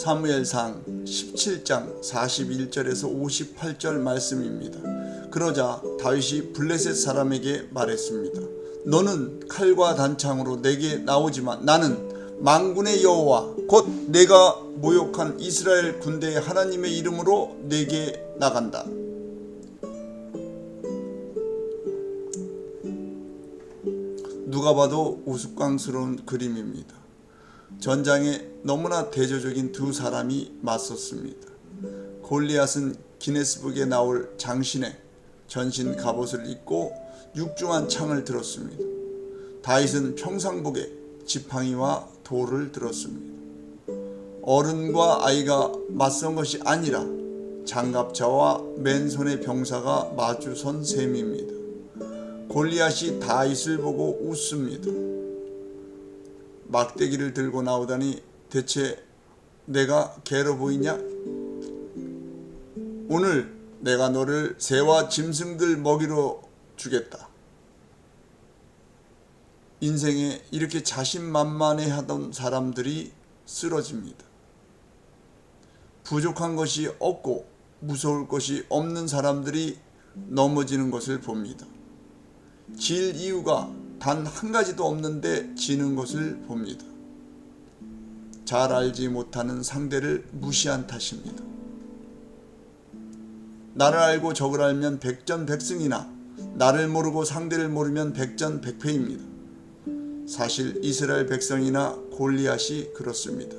사무엘상 17장 41절에서 58절 말씀입니다. 그러자 다윗이 블레셋 사람에게 말했습니다. 너는 칼과 단창으로 내게 나오지만 나는 만군의 여호와 곧 내가 모욕한 이스라엘 군대의 하나님의 이름으로 내게 나간다. 누가 봐도 우스꽝스러운 그림입니다. 전장에 너무나 대조적인 두 사람이 맞섰습니다. 골리앗은 기네스북에 나올 장신의 전신 갑옷을 입고 육중한 창을 들었습니다. 다윗은 평상복에 지팡이와 돌을 들었습니다. 어른과 아이가 맞선 것이 아니라 장갑차와 맨손의 병사가 마주선 셈입니다. 골리앗이 다윗을 보고 웃습니다. 막대기를 들고 나오다니 대체 내가 개로 보이냐? 오늘 내가 너를 새와 짐승들 먹이로 주겠다. 인생에 이렇게 자신만만해 하던 사람들이 쓰러집니다. 부족한 것이 없고 무서울 것이 없는 사람들이 넘어지는 것을 봅니다. 질 이유가 단 한 가지도 없는데 지는 것을 봅니다. 잘 알지 못하는 상대를 무시한 탓입니다. 나를 알고 적을 알면 백전백승이나 나를 모르고 상대를 모르면 백전백패입니다. 사실 이스라엘 백성이나 골리앗이 그렇습니다.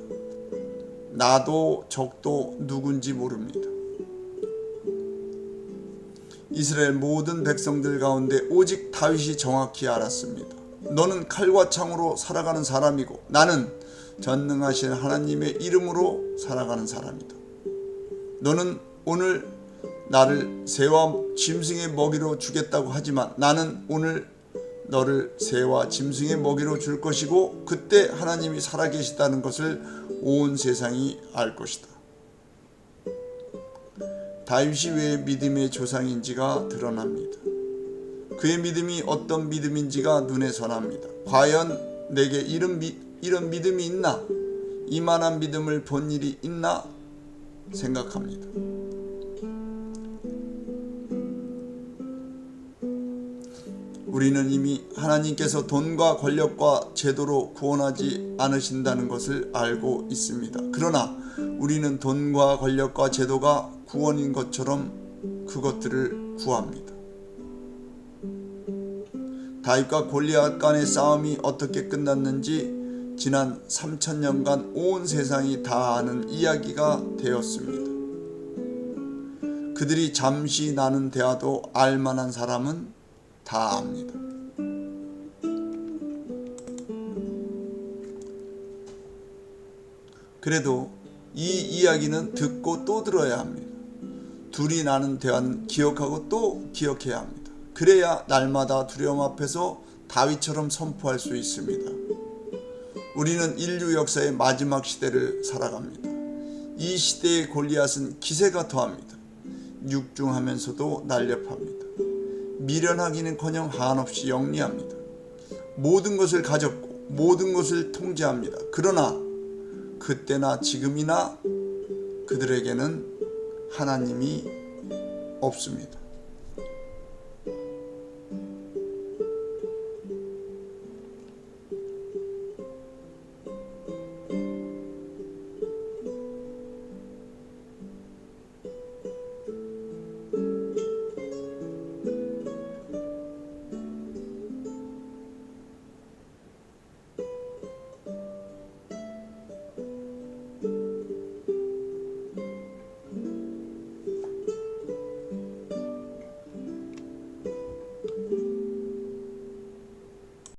나도 적도 누군지 모릅니다. 이스라엘 모든 백성들 가운데 오직 다윗이 정확히 알았습니다. 너는 칼과 창으로 살아가는 사람이고 나는 전능하신 하나님의 이름으로 살아가는 사람이다. 너는 오늘 나를 새와 짐승의 먹이로 주겠다고 하지만 나는 오늘 너를 새와 짐승의 먹이로 줄 것이고 그때 하나님이 살아계시다는 것을 온 세상이 알 것이다. 다윗이 왜 믿음의 조상인지가 드러납니다. 그의 믿음이 어떤 믿음인지가 눈에 선합니다. 과연 내게 이런, 미, 이런 믿음이 있나? 이만한 믿음을 본 일이 있나? 생각합니다. 우리는 이미 하나님께서 돈과 권력과 제도로 구원하지 않으신다는 것을 알고 있습니다. 그러나 우리는 돈과 권력과 제도가 구원인 것처럼 그것들을 구합니다. 다윗과 골리앗 간의 싸움이 어떻게 끝났는지 지난 3천년간 온 세상이 다 아는 이야기가 되었습니다. 그들이 잠시 나눈 대화도 알만한 사람은 다 압니다. 그래도 이 이야기는 듣고 또 들어야 합니다. 둘이 나눈 대화는 기억하고 또 기억해야 합니다. 그래야 날마다 두려움 앞에서 다윗처럼 선포할 수 있습니다. 우리는 인류 역사의 마지막 시대를 살아갑니다. 이 시대의 골리앗은 기세가 더합니다. 육중하면서도 날렵합니다. 미련하기는커녕 한없이 영리합니다. 모든 것을 가졌고 모든 것을 통제합니다. 그러나 그때나 지금이나 그들에게는 하나님이 없습니다.